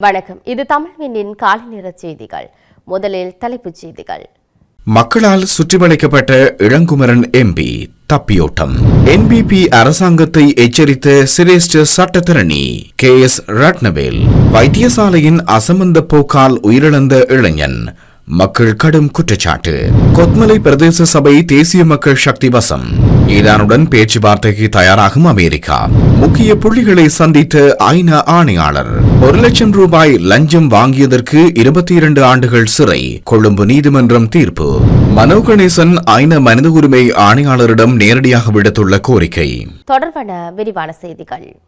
வணக்கம். இது தமிழ்வினின் காலை நேர செய்திகள். முதலில் தலைப்புச் செய்திகள். மக்களால் சுற்றிவளைக்கப்பட்ட இளங்குமரன் எம்பி தப்பியோட்டம். என்பிபி அரசாங்கத்தை எச்சரித்த சிரேஷ்ட சட்டத்தரணி கே எஸ் ரட்னவேல் வைத்தியசாலையின் அசமந்த போக்கால் உயிரிழந்த இளைஞன். மக்கள் கடும் குற்றச்சாட்டு. கொத்மலை பிரதேச சபை தேசிய மக்கள் சக்தி வசம். ஈரானுடன் பேச்சுவார்த்தைக்கு தயாராகும் அமெரிக்கா. முக்கிய புள்ளிகளை சந்தித்த ஐநா ஆணையாளர். ஒரு லட்சம் ரூபாய் லஞ்சம் வாங்கியதற்கு இருபத்தி இரண்டு ஆண்டுகள் சிறை. கொழும்பு நீதிமன்றம் தீர்ப்பு. மனோ கணேசன் ஐநா மனித உரிமை ஆணையாளரிடம் நேரடியாக விடுத்துள்ள கோரிக்கை. தொடர்பான விரிவான செய்திகள்.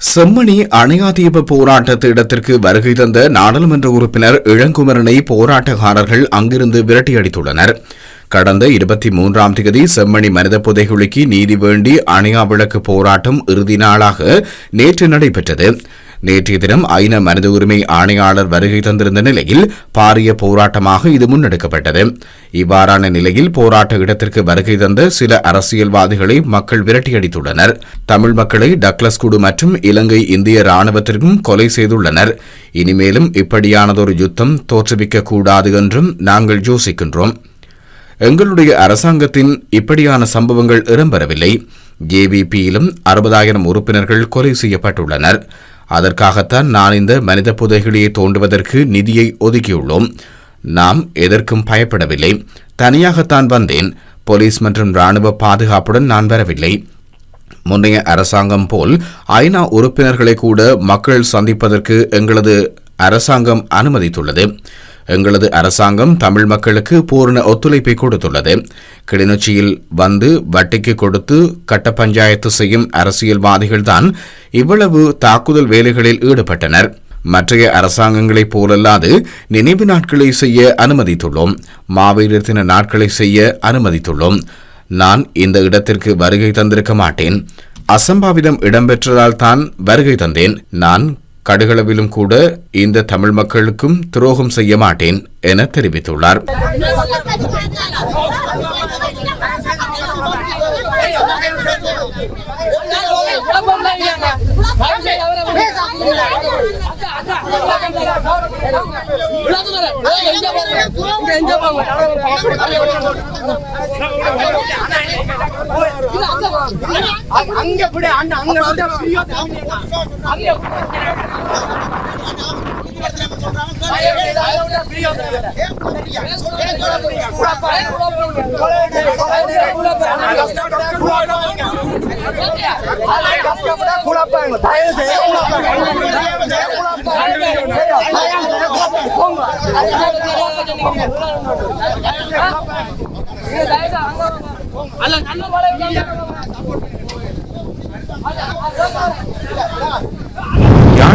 செம்மணி அணையாதீப போராட்ட இடத்திற்கு வருகை தந்த நாடாளுமன்ற உறுப்பினர் இளங்குமரனை போராட்டக்காரர்கள் அங்கிருந்து விரட்டியடித்துள்ளனர் கடந்த இருபத்தி மூன்றாம் தேதி செம்மணி மனித புதைகுழிக்கு நீதி வேண்டி அணையா விளக்கு போராட்டம் இறுதி நாளாக நேற்று நடைபெற்றது. நேற்றைய தினம் ஐநா மனித உரிமை ஆணையாளர் வருகை தந்திருந்த நிலையில் பாரிய போராட்டமாக இது முன்னெடுக்கப்பட்டது. இவ்வாறான நிலையில் போராட்ட இடத்திற்கு வருகை தந்த சில அரசியல்வாதிகளை மக்கள் விரட்டியடித்துள்ளனர் தமிழ் மக்களை டக்ளஸ் குடு மற்றும் இலங்கை இந்திய ராணுவத்திற்கும் கொலை செய்துள்ளனர். இனிமேலும் இப்படியானதொரு யுத்தம் தோற்றுவிக்க கூடாது என்றும் நாங்கள் யோசிக்கின்றோம். எங்களுடைய அரசாங்கத்தின் இப்படியான சம்பவங்கள் இடம்பெறவில்லை. ஜேவிபியிலும் அறுபதாயிரம் உறுப்பினர்கள் கொலை செய்யப்பட்டுள்ளனர். அதற்காகத்தான் நான் இந்த மனித புதைகளியை தோண்டுவதற்கு நிதியை ஒதுக்கியுள்ளோம். நாம் எதற்கும் பயப்படவில்லை. தனியாகத்தான் வந்தேன். போலீஸ் மற்றும் ராணுவ பாதுகாப்புடன் நான் வரவில்லை. முன்னைய அரசாங்கம் போல் ஐநா உறுப்பினர்களை கூட மக்கள் சந்திப்பதற்கு எங்களது அரசாங்கம் அனுமதித்துள்ளது. எங்களது அரசாங்கம் தமிழ் மக்களுக்கு பூர்ண ஒத்துழைப்பை கொடுத்துள்ளது. கிளிநொச்சியில் வந்து வட்டிக்கு கொடுத்து கட்ட பஞ்சாயத்து செய்யும் அரசியல்வாதிகள்தான் இவ்வளவு தாக்குதல் வேலைகளில் ஈடுபட்டனர். மற்றைய அரசாங்கங்களைப் போலல்லாது நினைவு நாட்களை செய்ய அனுமதித்துள்ளோம். மாவீரர் தின நாட்களை செய்ய அனுமதித்துள்ளோம். நான் இந்த இடத்திற்கு வருகை தந்திருக்க மாட்டேன். அசம்பாவிதம் இடம்பெற்றதால் தான் வருகை தந்தேன். நான் கடுகளவிலும் கூட இந்த தமிழ் மக்களுக்கும் துரோகம் செய்ய மாட்டேன் என தெரிவித்துள்ளார் அங்க பிடி அண்ணா அங்க வந்து அங்க அல்ல நல்ல மழை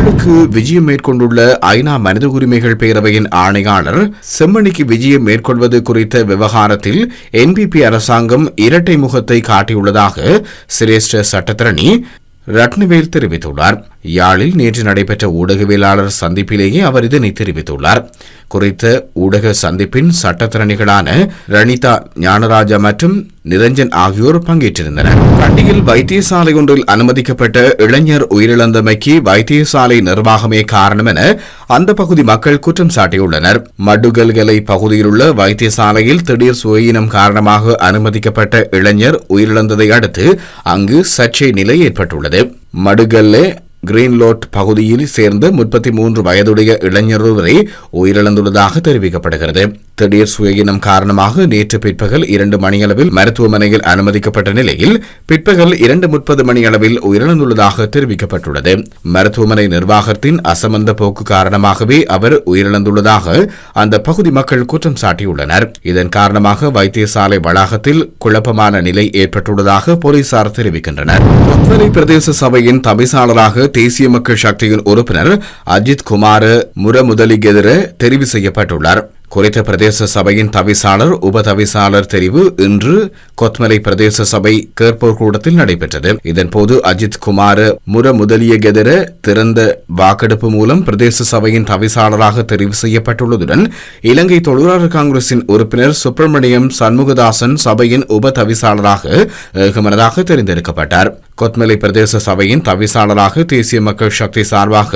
யாழுக்கு விஜயம் மேற்கொண்டுள்ள ஐநா மனித உரிமைகள் பேரவையின் ஆணையாளர் செம்மணிக்கு விஜயம் மேற்கொள்வது குறித்த விவகாரத்தில் என்பிபி அரசாங்கம் இரட்டை முகத்தை காட்டியுள்ளதாக சிரேஷ்ட சட்டத்தரணி ரட்னவேல் தெரிவித்துள்ளார். யாழில் நேற்று நடைபெற்ற ஊடகவியலாளர் சந்திப்பிலேயே அவர் இதனை தெரிவித்துள்ளார். குறித்த ஊடக சந்திப்பின் சட்டத்திறனிகளான ரணிதா ஞானராஜா மற்றும் நிரஞ்சன் ஆகியோர் பங்கேற்றிருந்தனர். கண்டியில் வைத்தியசாலை ஒன்றில் அனுமதிக்கப்பட்ட இளைஞர் உயிரிழந்தமைக்கு வைத்தியசாலை நிர்வாகமே காரணம் என அந்த பகுதி மக்கள் குற்றம் சாட்டியுள்ளனர். மடுகல்கலை பகுதியில் உள்ள வைத்தியசாலையில் திடீர் சுயினம் காரணமாக அனுமதிக்கப்பட்ட இளைஞர் உயிரிழந்ததை அடுத்து அங்கு சர்ச்சை நிலை ஏற்பட்டுள்ளது. மடுகல்லே கிரீன்லோட் பகுதியில் சேர்ந்த முப்பத்தி மூன்று வயதுடைய இளைஞர் ஒருவரை உயிரிழந்துள்ளதாக தெரிவிக்கப்படுகிறது. திடீர் சுயினம் காரணமாக நேற்று பிற்பகல் இரண்டு மணியளவில் மருத்துவமனையில் அனுமதிக்கப்பட்ட நிலையில் பிற்பகல் இரண்டு முப்பது மணியளவில் உயிரிழந்துள்ளதாக தெரிவிக்கப்பட்டுள்ளது. மருத்துவமனை நிர்வாகத்தின் அசமந்த போக்கு காரணமாகவே அவர் உயிரிழந்துள்ளதாக அந்த பகுதி மக்கள் குற்றம் சாட்டியுள்ளனர். இதன் காரணமாக வைத்தியசாலை வளாகத்தில் குழப்பமான நிலை ஏற்பட்டுள்ளதாக போலீசார் தெரிவிக்கின்றனர். பிரதேச சபையின் தவிசாளராக தேசிய மக்கள் சக்தியின் உறுப்பினர் அஜித் குமார் முரமுதலிகெதிர தெரிவு செய்யப்பட்டுள்ளார். குறித்த பிரதேச சபையின் தவிசாளர் உப தவிசாளர் தெரிவு இன்று கொத்மலை பிரதேச சபை கேட்போர் கூடத்தில் நடைபெற்றது. இதன்போது அஜித் குமார் முர முதலியகெதிர திறந்த வாக்கெடுப்பு மூலம் பிரதேச சபையின் தவிசாளராக தெரிவு செய்யப்பட்டுள்ளதுடன் இலங்கை தொழிலாளர் காங்கிரசின் உறுப்பினர் சுப்பிரமணியம் சண்முகதாசன் சபையின் உப தவிசாளராக ஏகமனதாக தெரிந்தெடுக்கப்பட்டார். கொத்மலை பிரதேச சபையின் தவிசாளராக தேசிய மக்கள் சக்தி சார்பாக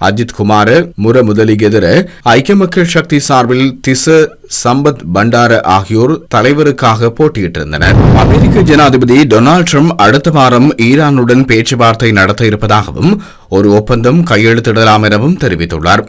அஜித் குமார முர முதலிகெதிர ஐக்கிய மக்கள் சக்தி சார்பில் திச சம்பத் பண்டார ஆகியோர் தலைவருக்காக போட்டியிட்டிருந்தனர். அமெரிக்க ஜனாதிபதி டொனால்டு ட்ரம்ப் அடுத்த வாரம் ஈரானுடன் பேச்சுவார்த்தை நடத்த இருப்பதாகவும் ஒரு ஒப்பந்தம் கையெழுத்திடலாம் எனவும் தெரிவித்துள்ளார்.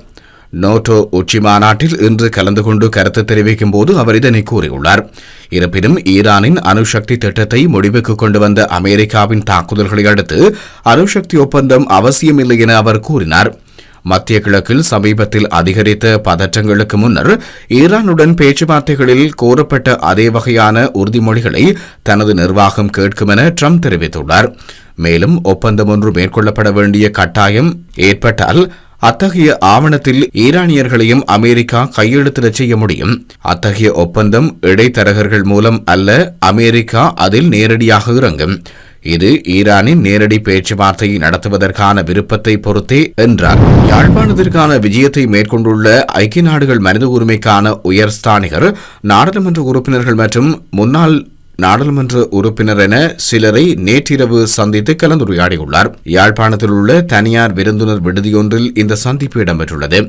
நோட்டோ உச்சி மாநாட்டில் இன்று கலந்து கொண்டு கருத்து தெரிவிக்கும் போது அவர் இதனை கூறியுள்ளார். இருப்பினும் ஈரானின் அணுசக்தி திட்டத்தை முடிவுக்கு கொண்டு வந்த அமெரிக்காவின் தாக்குதல்களை அடுத்து அணுசக்தி ஒப்பந்தம் அவசியமில்லை என அவர் கூறினார். மத்திய கிழக்கில் சமீபத்தில் அதிகரித்த பதற்றங்களுக்கு முன்னர் ஈரானுடன் பேச்சுவார்த்தைகளில் கோரப்பட்ட அதே வகையான உறுதிமொழிகளை தனது நிர்வாகம் கேட்கும் என ட்ரம்ப் தெரிவித்துள்ளார். மேலும் ஒப்பந்தம் ஒன்று மேற்கொள்ளப்பட வேண்டிய கட்டாயம் ஏற்பட்டால் அத்தகைய ஆவணத்தில் ஈரானியர்களையும் அமெரிக்கா கையெழுத்திடச் செய்ய முடியும். அத்தகைய ஒப்பந்தம் இடைத்தரகர்கள் மூலம் அல்ல அமெரிக்கா அதில் நேரடியாக இறங்கும். இது ஈரானின் நேரடி பேச்சுவார்த்தையை நடத்துவதற்கான விருப்பத்தை பொறுத்தே என்றார். யாழ்ப்பாணத்திற்கான விஜயத்தை மேற்கொண்டுள்ள ஐக்கிய நாடுகள் மனித உரிமைக்கான உயர் ஸ்தானிகர் நாடாளுமன்ற உறுப்பினர்கள் மற்றும் முன்னாள் நாடாளுமன்ற உறுப்பினர் என சிலரை நேற்றிரவு சந்தித்து கலந்துரையாடியுள்ளார். யாழ்ப்பாணத்தில் உள்ள தனியார் விருந்தினர் விடுதியொன்றில் இந்த சந்திப்பு இடம்பெற்றுள்ளது.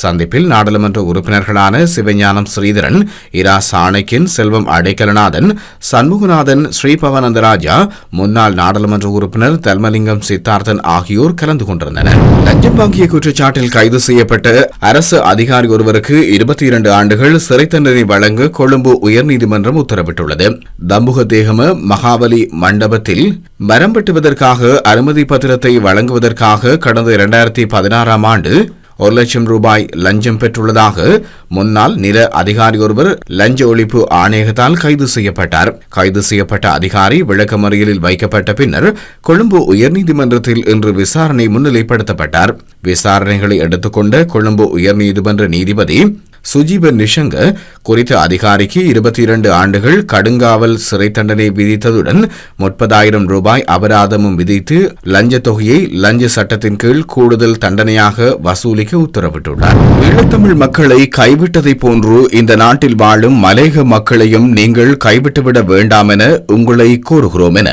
சந்திப்பில் நாடாளுமன்ற உறுப்பினர்களான சிவஞானம் ஸ்ரீதரன் இரா சாணக்கின் செல்வம் அடைக்கலநாதன் சண்முகநாதன் ஸ்ரீபவானந்தராஜா முன்னாள் நாடாளுமன்ற உறுப்பினர் தல்மலிங்கம் சித்தார்த்தன் ஆகியோர் கலந்து கொண்டிருந்தனர். லஞ்சம் வாங்கிய குற்றச்சாட்டில் கைது செய்யப்பட்ட அரசு அதிகாரி ஒருவருக்கு இருபத்தி இரண்டு ஆண்டுகள் சிறை தண்டனை வழங்க கொழும்பு உயர்நீதிமன்றம் உத்தரவிட்டுள்ளது. தம்புக தேகம மகாபலி மண்டபத்தில் மரம் வெட்டுவதற்காக அனுமதி பத்திரத்தை வழங்குவதற்காக கடந்த இரண்டாயிரத்தி பதினாறாம் ஆண்டு ஒரு லட்சம் ரூபாய் லஞ்சம் பெற்றுள்ளதாக முன்னாள் நில அதிகாரி ஒருவர் லஞ்ச ஒழிப்பு ஆணையகத்தால் கைது செய்யப்பட்டார். கைது செய்யப்பட்ட அதிகாரி விளக்கமறியலில் வைக்கப்பட்ட பின்னர் கொழும்பு உயர்நீதிமன்றத்தில் இன்று விசாரணை முன்னிலைப்படுத்தப்பட்டார். விசாரணைகளை எடுத்துக்கொண்ட கொழும்பு உயர்நீதிமன்ற நீதிபதி சுஜீப நிஷங்க குறித்த அதிகாரிக்கு இருபத்தி இரண்டு ஆண்டுகள் கடுங்காவல் சிறை தண்டனை விதித்ததுடன் முப்பதாயிரம் ரூபாய் அபராதமும் விதித்து லஞ்ச தொகையை லஞ்ச சட்டத்தின் கீழ் கூடுதல் தண்டனையாக வசூலிக்க உத்தரவிட்டுள்ளார். ஈழத்தமிழ் மக்களை கைவிட்டதைப் போன்று இந்த நாட்டில் வாழும் மலேக மக்களையும் நீங்கள் கைவிட்டுவிட வேண்டாம் என உங்களை கோருகிறோம் என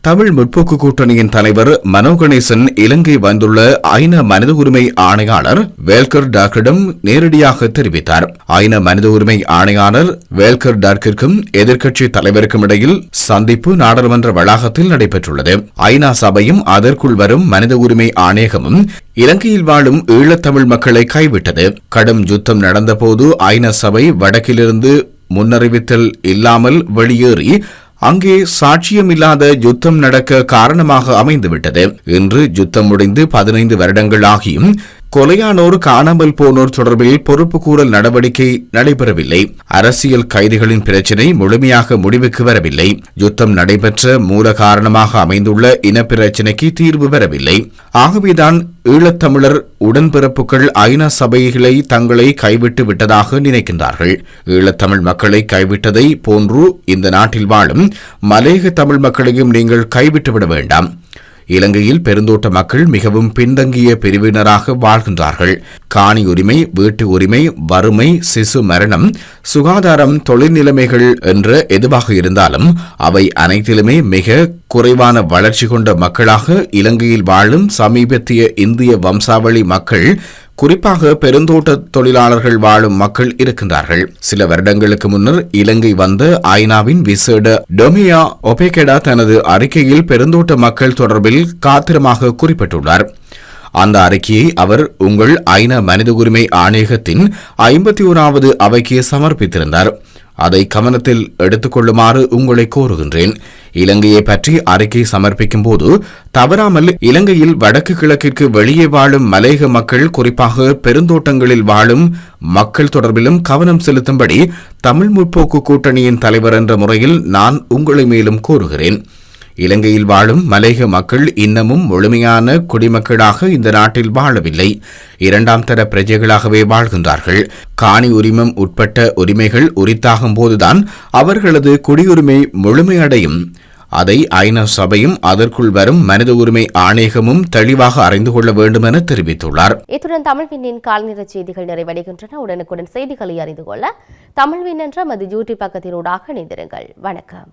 தமிழ் முற்போக்கு கூட்டணியின் தலைவர் மனோ கணேசன் இலங்கை வந்துள்ள ஐநா மனித உரிமை ஆணையாளர் வேல்கர் டாக்டரிடம் நேரடியாக தெரிவித்தார். ஐநா மனித உரிமை ஆணையாளர் வேல்கர் டார்க்கிற்கும் எதிர்க்கட்சி தலைவருக்கும் இடையில் சந்திப்பு நாடாளுமன்ற வளாகத்தில் நடைபெற்றுள்ளது. ஐநா சபையும் அதற்குள் வரும் மனித உரிமை ஆணையகமும் இலங்கையில் வாழும் ஈழத்தமிழ் மக்களை கைவிட்டது. கடும் யுத்தம் நடந்தபோது ஐநா சபை வடக்கிலிருந்து முன்னறிவித்தல் இல்லாமல் வெளியேறி அங்கே சாட்சியமில்லாத யுத்தம் நடக்க காரணமாக அமைந்துவிட்டது. இன்று யுத்தம் முடிந்து பதினைந்து வருடங்கள் ஆகியும் கொலையானோர் காணாமல் போனோர் தொடர்பில் பொறுப்பு கூறல் நடவடிக்கை நடைபெறவில்லை. அரசியல் கைதிகளின் பிரச்சினை முழுமையாக முடிவுக்கு வரவில்லை. யுத்தம் நடைபெற்ற மூல காரணமாக அமைந்துள்ள இனப்பிரச்சினைக்கு தீர்வு வரவில்லை. ஆகவேதான் ஈழத்தமிழர் உடன்பிறப்புகள் ஐநா சபைகளை தங்களை கைவிட்டு விட்டதாக நினைக்கின்றார்கள். ஈழத்தமிழ் மக்களை கைவிட்டதை போன்று இந்த நாட்டில் வாழும் மலேக தமிழ் மக்களையும் நீங்கள் கைவிட்டுவிட வேண்டாம். இலங்கையில் பெருந்தோட்ட மக்கள் மிகவும் பின்தங்கிய பிரிவினராக வாழ்கின்றார்கள். காணி உரிமை வீட்டு உரிமை வறுமை சிசு மரணம் சுகாதாரம் தொழில் நிலைமைகள் என்ற எதுவாக இருந்தாலும் அவை அனைத்திலுமே மிக குறைவான வளர்ச்சி கொண்ட மக்களாக இலங்கையில் வாழும் சமீபத்திய இந்திய வம்சாவளி மக்கள் குறிப்பாக பெருந்தோட்ட தொழிலாளர்கள் வாழும் மக்கள் இருக்கின்றார்கள். சில வருடங்களுக்கு முன்னர் இலங்கை வந்த ஐநாவின் விசேட டொமியா ஒபேகெடா தனது அறிக்கையில் பெருந்தோட்ட மக்கள் தொடர்பில் காத்திரமாக குறிப்பிட்டுள்ளார். அந்த அறிக்கையை அவர் உங்கள் ஐநா மனித உரிமை ஆணையகத்தின் ஐம்பத்தி ஓராவது அவைக்கு சமர்ப்பித்திருந்தார். அதை கவனத்தில் எடுத்துக்கொள்ளுமாறு உங்களை கோருகின்றேன். இலங்கையை பற்றி அறிக்கை சமர்ப்பிக்கும் போது தவறாமல் இலங்கையில் வடக்கு கிழக்கிற்கு வெளியே வாழும் மலையக மக்கள் குறிப்பாக பெருந்தோட்டங்களில் வாழும் மக்கள் தொடர்பிலும் கவனம் செலுத்தும்படி தமிழ் முற்போக்கு கூட்டணியின் தலைவர் என்ற முறையில் நான் உங்களை மேலும் கோருகிறேன். இலங்கையில் வாழும் மலேக மக்கள் இன்னமும் முழுமையான குடிமக்களாக இந்த நாட்டில் வாழவில்லை. இரண்டாம் தர பிரஜைகளாகவே வாழ்கின்றார்கள். காணி உரிமம் உட்பட்ட உரிமைகள் உரித்தாகும் போதுதான் அவர்களது குடியுரிமை முழுமையடையும். அதை ஐநா சபையும் அதற்குள் வரும் மனித உரிமை ஆணையகமும் தெளிவாக அறிந்து கொள்ள வேண்டும் என தெரிவித்துள்ளார். இத்துடன் தமிழ்வினின் கால்நிற செய்திகள் நிறைவடைகின்றன. உடனுக்குடன் செய்திகளை அறிந்து கொள்ள தமிழ்வின் என்ற மது யூடியூப் பக்கத்தினூடாக இணைந்திருங்கள். வணக்கம்.